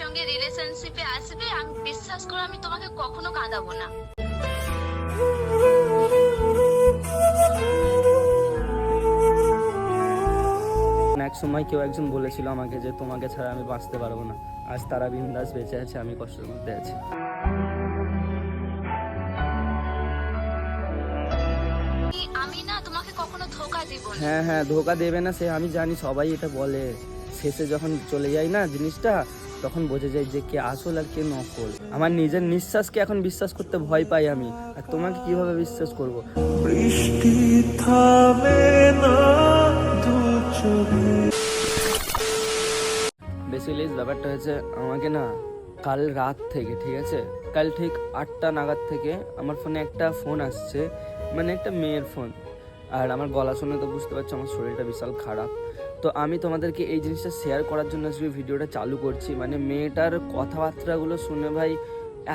সঙ্গে রিলেশনশিপে আসবে আমি বিশ্বাস করো আমি তোমাকে কখনো কাঁদাবো না। এক সময় কেউ একজন বলেছিল আমাকে যে তোমাকে ছাড়া আমি বাঁচতে পারব না। আজ তারা বিন্দাস বেঁচে আছে আমি কষ্টের মধ্যে আছি। আমি না তোমাকে কখনো ধোকা দিব হ্যাঁ হ্যাঁ ধোকা দেবে না সে আমি জানি সবাই এটা বলে। শেষে যখন চলে যায় না জিনিসটা তখন বোঝা যায় যে কে আসল আর কে নকল। আমার নিজের নিঃশ্বাসকে এখন বিশ্বাস করতে ভয় পাই আমি। আর তোমাকে কীভাবে বিশ্বাস করব? বৃষ্টি থামে না বেসিক্যালি ব্যাপারটা হয়েছে আমাকে না কাল রাত থেকে ঠিক আছে? কাল ঠিক আটটা নাগাদ থেকে আমার ফোনে একটা ফোন আসছে মানে একটা মেয়ের ফোন আর আমার গলা শুনে তো বুঝতে পারছ আমার শরীরটা বিশাল খারাপ। তো আমি তোমাদেরকে এই জিনিসটা শেয়ার করার জন্য আজকে ভিডিওটা চালু করছি। মানে মেয়েটার কথাবার্তাগুলো শুনে ভাই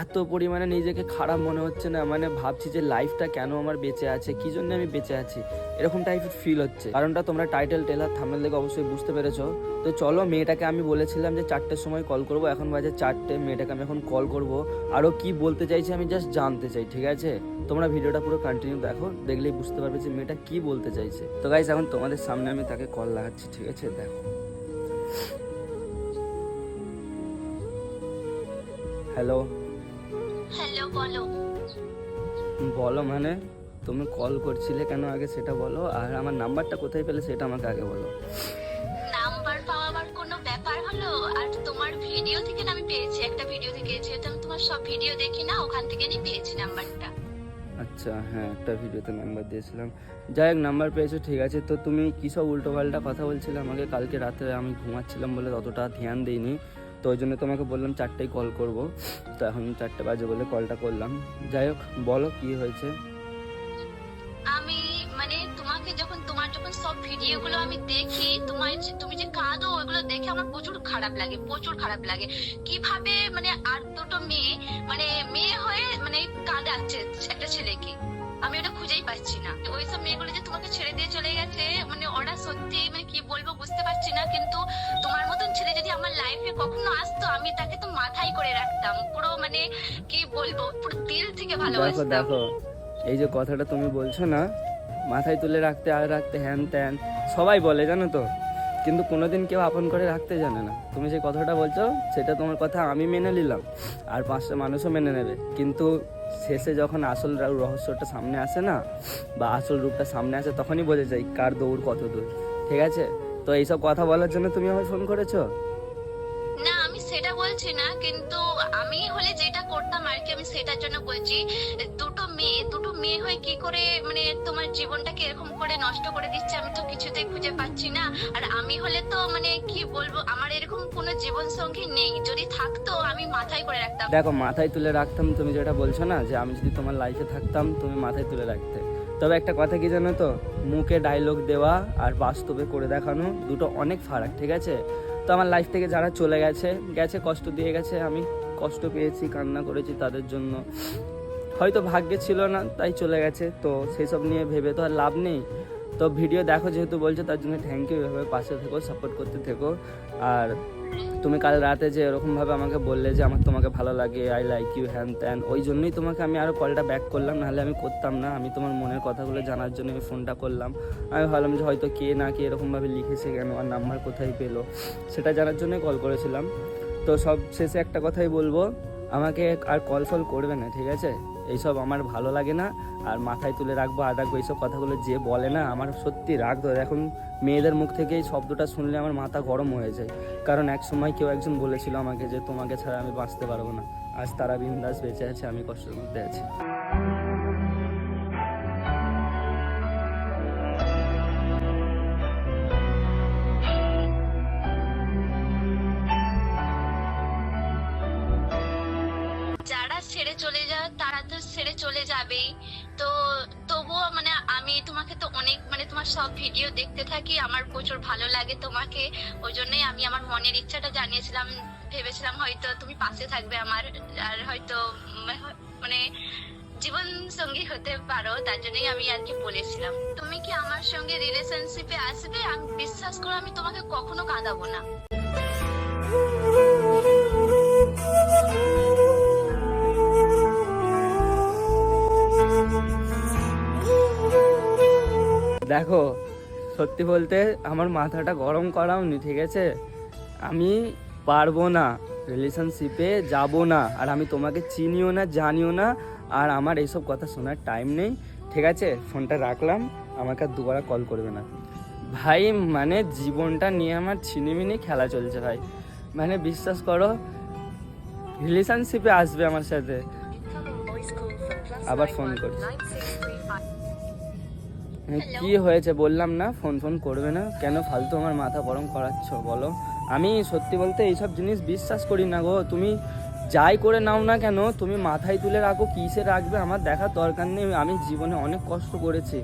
এত পরিমাণে নিজেকে খারাপ মনে হচ্ছে না মানে ভাবছি যে লাইফটা কেন আমার বেঁচে আছে, কি জন্য আমি বেঁচে আছি? এরকম টাইপের ফিল হচ্ছে। কারণটা তোমরা টাইটেল টেলার থামনেল দেখে অবশ্যই বুঝতে পেরেছ। তো চলো মেয়েটাকে আমি বলেছিলাম যে চারটের সময় কল করব, এখন বাজে চারটে, মেয়েটাকে আমি এখন কল করব। আরও কি বলতে চাইছে আমি জাস্ট জানতে চাই, ঠিক আছে? তোমরা ভিডিওটা পুরো কন্টিনিউ দেখো, দেখলেই বুঝতে পারবে যে মেয়েটা কি বলতে চাইছে। তো গাইজ এখন তোমাদের সামনে আমি তাকে কল লাগাচ্ছি, ঠিক আছে? দেখো। হ্যালো হ্যালো বলো। বলো মানে তুমি কল করছিলে কেন আগে সেটা বলো আর আমার নাম্বারটা কোথায় পেলে সেটা আমাকে আগে বলো। নাম্বার পাওয়ার কোনো ব্যাপার হলো? আর তোমার ভিডিও থেকে আমি পেয়েছি একটা ভিডিও থেকে। যেহেতু আমি তোমার সব ভিডিও দেখি না ওখান থেকে আমি পেয়েছি নাম্বারটা। আচ্ছা হ্যাঁ একটা ভিডিওতে নাম্বার দিয়েছিলাম। যাই হোক নাম্বার পেয়েছ ঠিক আছে। তো তুমি কী সব উল্টোপাল্টা কথা বলছিলে আমাকে? কালকে রাতে আমি ঘুমাচ্ছিলাম বলে ততটা ধ্যান দিইনি। তো ওই জন্য তোমাকে বললাম চারটেই কল করব। তো এখন চারটে বাজে বলে কলটা করলাম। যাই হোক, বলো কী হয়েছে? আমি মানে তোমাকে যখন, তোমার যখন সব ভিডিওগুলো আমি দেখি, তোমার তুমি যে কাঁদো, ওগুলো দেখে আমার প্রচুর খারাপ লাগে, প্রচুর খারাপ লাগে। কীভাবে মানে আর দুটো মেয়ে মানে মেয়ে হয়ে মানে কাঁদাচ্ছে একটা ছেলেকে? আমি ওটা খুঁজেই পাচ্ছি না। ওই সব মেয়েগুলো যে তোমাকে ছেড়ে দিয়ে চলে গেছে মানে ওরা সত্যি মানে কি বলব বুঝতে পারছি না কিন্তু তোমার মতন ছেলে যদি আমার লাইফে কখনো আসতো আমি তাকে তো মাথায় করে রাখতাম। পুরো মানে কি বলব পুরো দিল থেকে ভালোবাসতাম। দেখো এই যে কথাটা তুমি বলছো না মাথায় তুলে রাখতে আর রাখতে হ্যান ত্যান সবাই বলে জানো তো? কিন্তু কোনোদিন কেউ আপন করে রাখতে জানে না। তুমি যে কথাটা বলছো, সেটা তোমার কথা আমি মেনে নিলাম, আর পাঁচটা মানুষও মেনে নেবে। কিন্তু শেষে যখন আসল রহস্যটা সামনে আসে না, বা আসল রূপটা সামনে আসে, তখনই বোঝা যায় কার দৌড় কত দূর। ঠিক আছে? তো এইসব কথা বলার জন্য তুমি আমায় ফোন করেছ? সেটা বলছি না, কিন্তু আমি হলে যেটা করতাম আর কি, আমি সেটার জন্য বলছি, দুটো মেয়ে দুটো মেয়ে হয়ে কি করে মানে তোমার জীবনটাকে এরকম করে নষ্ট করে দিচ্ছে, আমি তো কিছুতেই খুঁজে পাচ্ছি না। আর আমি হলে তো মানে কি বলব, আমার এরকম কোনো জীবন সঙ্গী নেই, যদি থাকতো আমি মাথায় করে রাখতাম। দেখো, মাথায় তুলে রাখতাম, তুমি যেটা বলছো না, যে আমি যদি তোমার লাইফে থাকতাম, তুমি মাথায় তুলে রাখতে। তবে একটা কথা কি জানো তো? মুখে ডায়লগ দেওয়া আর বাস্তবে করে দেখানো দুটো অনেক ফারাক, ঠিক আছে? তো আমার লাইফ থেকে যারা চলে গেছে গেছে, কষ্ট দিয়ে গেছে, আমি কষ্ট পেয়েছি, কান্না করেছি তাদের জন্য। হয়তো ভাগ্যে ছিল না, তাই চলে গেছে। তো সেই সব নিয়ে ভেবে তো আর লাভ নেই। তো ভিডিও দেখো যেহেতু বলছো, তার জন্য থ্যাংক ইউ এভাবে পাশে থেকো সাপোর্ট করতে থেকো। আর তুমি কাল রাতে যে এরকমভাবে আমাকে বললে যে আমার তোমাকে ভালো লাগে আই লাইক ইউ হ্যান ত্যান ওই জন্যই তোমাকে আমি আরও কলটা ব্যাক করলাম, নাহলে আমি করতাম না। আমি তোমার মনের কথাগুলো জানার জন্য আমি ফোনটা করলাম। আমি ভাবলাম যে হয়তো কে না কে এরকমভাবে লিখেছে কেন, আর নাম্বার কোথায় পেল? সেটা জানার জন্যই কল করেছিলাম। তো সব শেষে একটা কথাই বলব আমাকে আর কল ফল করবে না, ঠিক আছে? এইসব আমার ভালো লাগে না, আর মাথায় তুলে রাখব, আর রাখব এইসব কথাগুলো যে বলে না, আমার সত্যি রাগ ধরে। এখন মেয়েদের মুখ থেকে এই শব্দটা শুনলে আমার মাথা গরম হয়ে যায়। কারণ এক সময় কেউ একজন বলেছিল আমাকে যে, তোমাকে ছাড়া আমি বাঁচতে পারব না। আজ তারা বিন্দাস বেঁচে আছে, আমি কষ্টের মধ্যে আছি। চলে যাবেই। তো তবুও মানে আমি তোমাকে তো অনেক মানে তোমার সব ভিডিও দেখতে থাকি, আমার প্রচুর ভালো লাগে তোমাকে। ওই জন্যই আমি আমার মনের ইচ্ছাটা জানিয়েছিলাম, ভেবেছিলাম হয়তো তুমি পাশে থাকবে আমার, আর হয়তো মানে জীবন সঙ্গী হতে পারো, তার জন্যই আমি আর কি বলেছিলাম। তুমি কি আমার সঙ্গে রিলেশনশিপে আসবে? আমি বিশ্বাস করো, আমি তোমাকে কখনো কাঁদাবো না। দেখো সত্যি বলতে আমার মাথাটা গরম করাওনি ঠিক আছে? আমি পারব না রিলেশনশিপে যাব না আর আমি তোমাকে চিনিও না জানিও না আর আমার এইসব কথা শোনার টাইম নেই ঠিক আছে? ফোনটা রাখলাম আমাকে আর দুবার কল করবে না। ভাই মানে জীবনটা নিয়ে আমার ছিনিমিনি খেলা চলছে ভাই। মানে বিশ্বাস করো রিলেশনশিপে আসবে আমার সাথে। আবার ফোন করছি। কি হয়েছে বললাম না ফোন ফোন করবে না। কেন ফালতু আমার মাথা গরম করাচ্ছ বলো। আমি সত্যি বলতে এইসব জিনিস বিশ্বাস করি না গো। তুমি যাই করে নাও না কেন তুমি মাথায় তুলে রাখো কিসে রাখবে আমার দেখার দরকার নেই। আমি জীবনে অনেক কষ্ট করেছি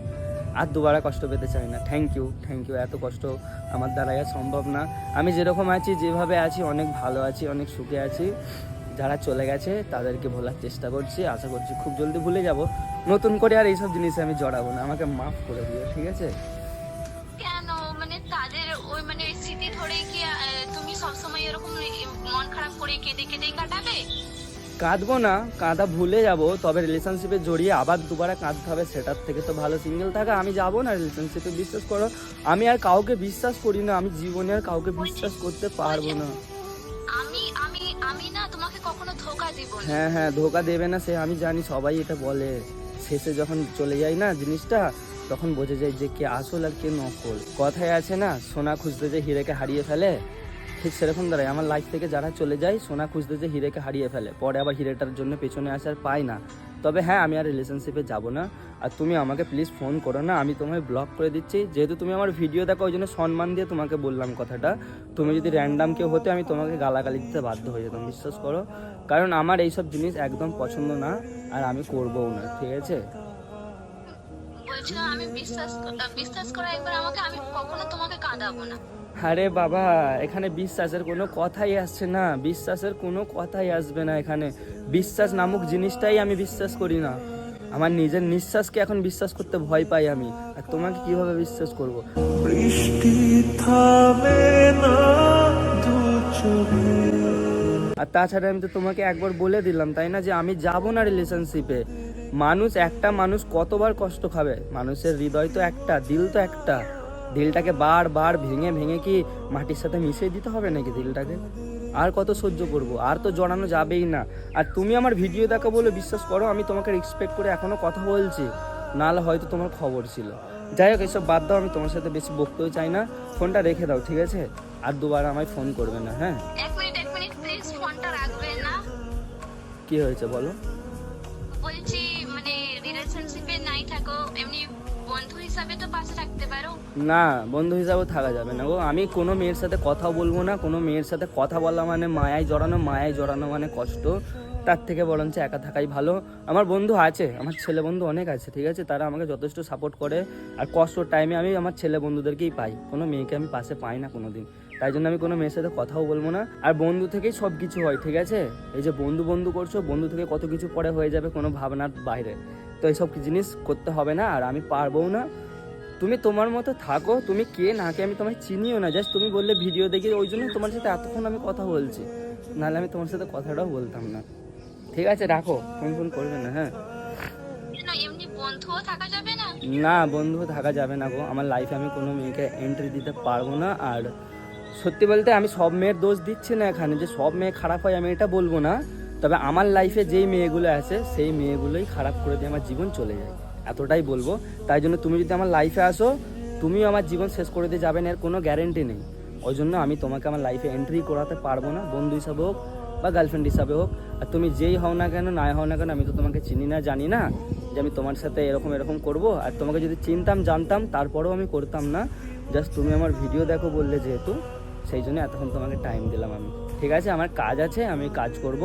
আর দুবারা কষ্ট পেতে চাই না। থ্যাংক ইউ থ্যাংক ইউ এত কষ্ট আমার দ্বারা সম্ভব না। আমি যেরকম আছি যেভাবে আছি অনেক ভালো আছি অনেক সুখে আছি। যারা চলে গেছে তাদেরকে ভোলার চেষ্টা করছি। আশা করছি খুব জলদি ভুলে যাব। নতুন করে আর এইসব জিনিসে আমি জড়াবো না। আমাকে মাফ করে দিও ঠিক আছে? কেন? মানে তাদের ওই মানে স্মৃতি ধরে কি তুমি সবসময় এরকম মন খারাপ করে কেঁদে কেঁদেই কাটাবে? কাঁদবো না কাঁদা ভুলে যাব তবে রিলেশনশিপে জড়িয়ে আবার দুবারা কাঁদতে হবে সেটার থেকে তো ভালো সিঙ্গেল থাকা। আমি যাব না রিলেশনশিপে বিশ্বাস করো। আমি আর কাউকে বিশ্বাস করি না আমি জীবনে আর কাউকে বিশ্বাস করতে পারব না। আমি হ্যাঁ হ্যাঁ ধোকা দেবে না সে, আমি জানি সবাই এটা বলে। শেষে যখন চলে যায় না জিনিসটা, তখন বোঝা যায় যে কে আসল আর কে নকল। কথায় আছে না, সোনা খুঁজতে যে হিরেকে হারিয়ে ফেলে? ঠিক সেরকম দাঁড়ায়। আমার লাইফ থেকে যারা চলে যায়, সোনা খুঁজতে যে হিরেকে হারিয়ে ফেলে, পরে আবার হিরেটার জন্য পেছনে আসার পায় না। তবে হ্যাঁ আমি আর রিলেশনশিপে যাব না। আর তুমি আমাকে প্লিজ ফোন করো না আমি তোমায় ব্লক করে দিচ্ছি। যেহেতু তুমি আমার ভিডিও দেখো ওই জন্য সম্মান দিয়ে তোমাকে বললাম কথাটা। তুমি যদি র্যান্ডাম কেউ হতে আমি তোমাকে গালাগালি দিতে বাধ্য হয়ে যেতাম বিশ্বাস করো। কারণ আমার এইসব জিনিস একদম পছন্দ না আর আমি করবও না ঠিক আছে? আমি বিশ্বাস বিশ্বাস করা একবার আমাকে আমি কখনো তোমাকে কাঁদাবো না। আরে বাবা এখানে বিশ্বাসের কোনো কথাই আসছে না। বিশ্বাসের কোনো কথাই আসবে না এখানে। বিশ্বাস নামক জিনিসটাই আমি বিশ্বাস করি না। আমার নিজের নিঃশ্বাসকে এখন বিশ্বাস করতে ভয় পাই আমি। আর তোমাকে কীভাবে বিশ্বাস করব। বৃষ্টি থামে না আর তাছাড়া আমি তো তোমাকে একবার বলে দিলাম তাই না? যে আমি যাব না রিলেশনশিপে মানুষ একটা মানুষ কতবার কষ্ট খাবে? মানুষের হৃদয় তো একটা দিল তো একটা। দিলটাকে বারবার ভেঙে ভেঙে কি মাটির সাথে মিশিয়ে দিতে হবে নাকি দিলটাকে? আর কত সহ্য করব? আর তো জড়ানো যাবেই না। আর তুমি আমার ভিডিও দেখো বলে বিশ্বাস করো আমি তোমাকে রেসপেক্ট করে এখনও কথা বলছি। নাহলে হয়তো তোমার খবর ছিল। যাই হোক এসব বাদ দাও আমি তোমার সাথে বেশি বকতেও চাই না। ফোনটা রেখে দাও ঠিক আছে? আর দুবার আমায় ফোন করবে না হ্যাঁ? এক মিনিট এক মিনিট প্লিজ ফোনটা রাখবে না। কি হয়েছে বলো? হিসাবে তো পাশে থাকতে পারো। না, বন্ধু হিসাবে থাকা যাবে না গো। আমি কোনো মেয়ের সাথে কথা বলব না, কোনো মেয়ের সাথে কথা বলা মানে মায়ায় জড়ানো মায়ায় জড়ানো মানে কষ্ট। তার থেকে বরঞ্চ একা থাকাই ভালো। আমার বন্ধু আছে, আমার ছেলে বন্ধু অনেক আছে, ঠিক আছে? তারা আমাকে যথেষ্ট সাপোর্ট করে। আর কষ্ট টাইমে আমি আমার ছেলে বন্ধুদেরকেই পাই। কোনো মেয়েকে আমি পাশে পাই না কোনো দিন তাই জন্য আমি কোনো মেয়ের সাথে কথাও বলব না। আর বন্ধু থেকেই সব কিছু হয়, ঠিক আছে? এই যে বন্ধু বন্ধু করছ, বন্ধু থেকে কত কিছু পরে হয়ে যাবে কোনো ভাবনার বাইরে। তো এইসব জিনিস করতে হবে না, আর আমি পারবও না। তুমি তোমার মতো থাকো তুমি কে না কে আমি তোমায় চিনিও না। জাস্ট তুমি বললে ভিডিও দেখি ওই জন্য তোমার সাথে এতক্ষণ আমি কথা বলছি। নাহলে আমি তোমার সাথে কথাটাও বলতাম না। ঠিক আছে রাখো। ফোন ফোন করবে না হ্যাঁ? না? বন্ধু থাকা যাবে না গো। আমার লাইফে আমি কোনো মেয়েকে এন্ট্রি দিতে পারব না। আর সত্যি বলতে আমি সব মেয়ের দোষ দিচ্ছি না এখানে। যে সব মেয়ে খারাপ হয় আমি এটা বলব না। তবে আমার লাইফে যেই মেয়েগুলো আছে সেই মেয়েগুলোই খারাপ করে দিয়ে আমার জীবন চলে যায়। এতটাই বলব। তাই জন্য তুমি যদি আমার লাইফে আসো, তুমিও আমার জীবন শেষ করে দিয়ে যাবেন এর কোনো গ্যারেন্টি নেই। ওই জন্য আমি তোমাকে আমার লাইফে এন্ট্রি করাতে পারব না, বন্ধু হিসাবে হোক বা গার্লফ্রেন্ড হিসাবে হোক। আর তুমি যেই হও না কেন নাই হও না কেন, আমি তো তোমাকে চিনি না, জানি না যে আমি তোমার সাথে এরকম এরকম করব। আর তোমাকে যদি চিনতাম, জানতাম, তারপরেও আমি করতাম না। জাস্ট তুমি আমার ভিডিও দেখো বললে যেহেতু, সেই জন্য এতক্ষণ তোমাকে টাইম দিলাম আমি। ঠিক আছে, আমার কাজ আছে, আমি কাজ করব।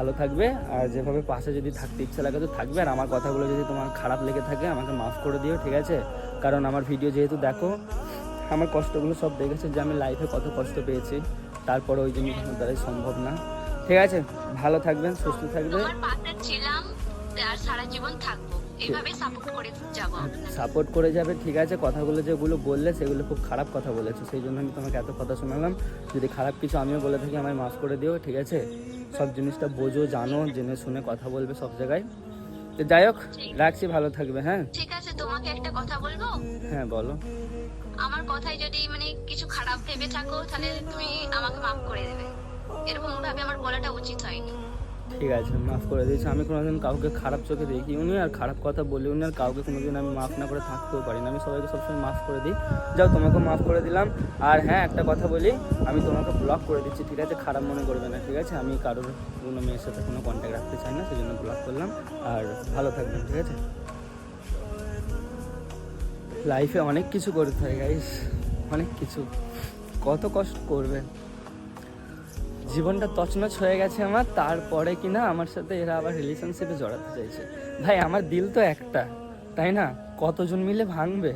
ভালো থাকবে। আর যেভাবে পাশে যদি থাকতে ইচ্ছা লাগে তো থাকবে। আর আমার কথাগুলো যদি তোমার খারাপ লেগে থাকে, আমাকে মাফ করে দিও, ঠিক আছে? কারণ আমার ভিডিও যেহেতু দেখো, আমার কষ্টগুলো সব দেখেছে যে আমি লাইফে কত কষ্ট পেয়েছি। তারপরে ওই জিনিস আমার দ্বারাই সম্ভব না। ঠিক আছে? ভালো থাকবেন, সুস্থ থাকবে সারা জীবন থাকব। এইভাবে সাপোর্ট করে যাব সাপোর্ট করে যাবে ঠিক আছে কথাগুলো যেগুলো বললে সেগুলো খুব খারাপ কথা বলেছ সেই জন্য আমি তোমাকে এত কথা শোনালাম। যদি খারাপ কিছু আমিও বলে থাকি আমায় মাফ করে দিও ঠিক আছে? সব জিনিসটা বোঝো জানো জেনে শুনে কথা বলবে সব জায়গায়। তো যাই হোক রাখছি ভালো থাকবে হ্যাঁ? ঠিক আছে তোমাকে একটা কথা বলব? হ্যাঁ বলো। আমার কথায় যদি মানে কিছু খারাপ ভেবে থাকো তাহলে তুমি আমাকে মাফ করে দেবে। এরকম ভাবে আমার বলাটা উচিত হয়নি। ঠিক আছে, মাফ করে দিয়েছি। আমি কোনোদিন কাউকে খারাপ চোখে দেখি উনি আর খারাপ কথা বলি উনি আর কাউকে কোনোদিন আমি মাফ না করে থাকতেও পারি না আমি সবাইকে সবসময় মাফ করে দিই। যাও তোমাকে মাফ করে দিলাম। আর হ্যাঁ একটা কথা বলি, আমি তোমাকে ব্লক করে দিচ্ছি, ঠিক আছে? খারাপ মনে করবে না, ঠিক আছে? আমি কারোর কোনো মেয়ের সাথে কোনো কন্ট্যাক্ট রাখতে চাই না সেই জন্য ব্লক করলাম। আর ভালো থাকবেন, ঠিক আছে? লাইফে অনেক কিছু করতে হয় গাইস অনেক কিছু। কত কষ্ট করবে জীবনটা তছনছ হয়ে গেছে আমার, তারপরে কিনা আমার সাথে এরা আবার রিলেশনশিপে জড়াতে চাইছে। ভাই, আমার দিল তো একটা, তাই না? কতজন মিলে ভাঙবে?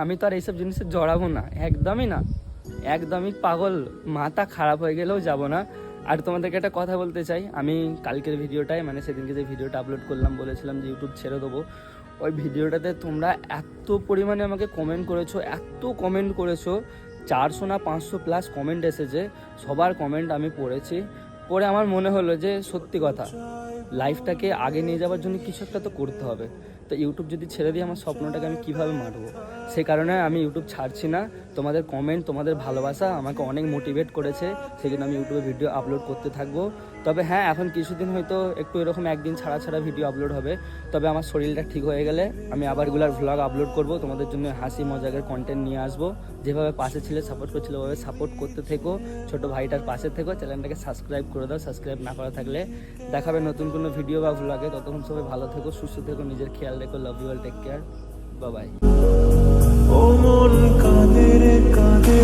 আমি তো আর এইসব জিনিসে জড়াবো না, একদমই না। একদমই পাগল, মাথা খারাপ হয়ে গেলেও যাব না। আর তোমাদেরকে একটা কথা বলতে চাই, আমি কালকের ভিডিওটায় মানে সেদিনকে যে ভিডিওটা আপলোড করলাম, বলেছিলাম যে ইউটিউব ছেড়ে দেবো। ওই ভিডিওটাতে তোমরা এত পরিমাণে আমাকে কমেন্ট করেছ, এত কমেন্ট করেছ চারশো না পাঁচশো প্লাস কমেন্ট এসেছে। সবার কমেন্ট আমি পড়েছি। পড়ে আমার মনে হলো যে সত্যি কথা লাইফটাকে আগে নিয়ে যাওয়ার জন্য কিছু একটা তো করতে হবে। তো ইউটিউব যদি ছেড়ে দিই আমার স্বপ্নটাকে আমি কীভাবে মারবো? সে কারণে আমি ইউটিউব ছাড়ছি না। তোমাদের কমেন্ট তোমাদের ভালোবাসা আমাকে অনেক মোটিভেট করেছে। সেই জন্য আমি ইউটিউবে ভিডিও আপলোড করতে থাকব। তবে হ্যাঁ এখন কিছুদিন হয়তো একটু এরকম একদিন ছাড়া ছাড়া ভিডিও আপলোড হবে। তবে আমার শরীরটা ঠিক হয়ে গেলে আমি আবার রেগুলার ভ্লগ আপলোড করব। তোমাদের জন্য হাসি মজাকের কন্টেন্ট নিয়ে আসব। যেভাবে পাশে ছিলে সাপোর্ট করছিল, ওভাবে সাপোর্ট করতে থেকো। ছোট ভাইটার পাশে থেকো। চ্যানেলটাকে সাবস্ক্রাইব করে দাও। সাবস্ক্রাইব না করা থাকলে দেখাবে নতুন কোনো ভিডিও বা ভ্লগে ততক্ষণ সবাই ভালো থেকো, সুস্থ থেকো, নিজের খেয়াল রেখো। Love you all take care bye ও মন কাঁদে কাঁদে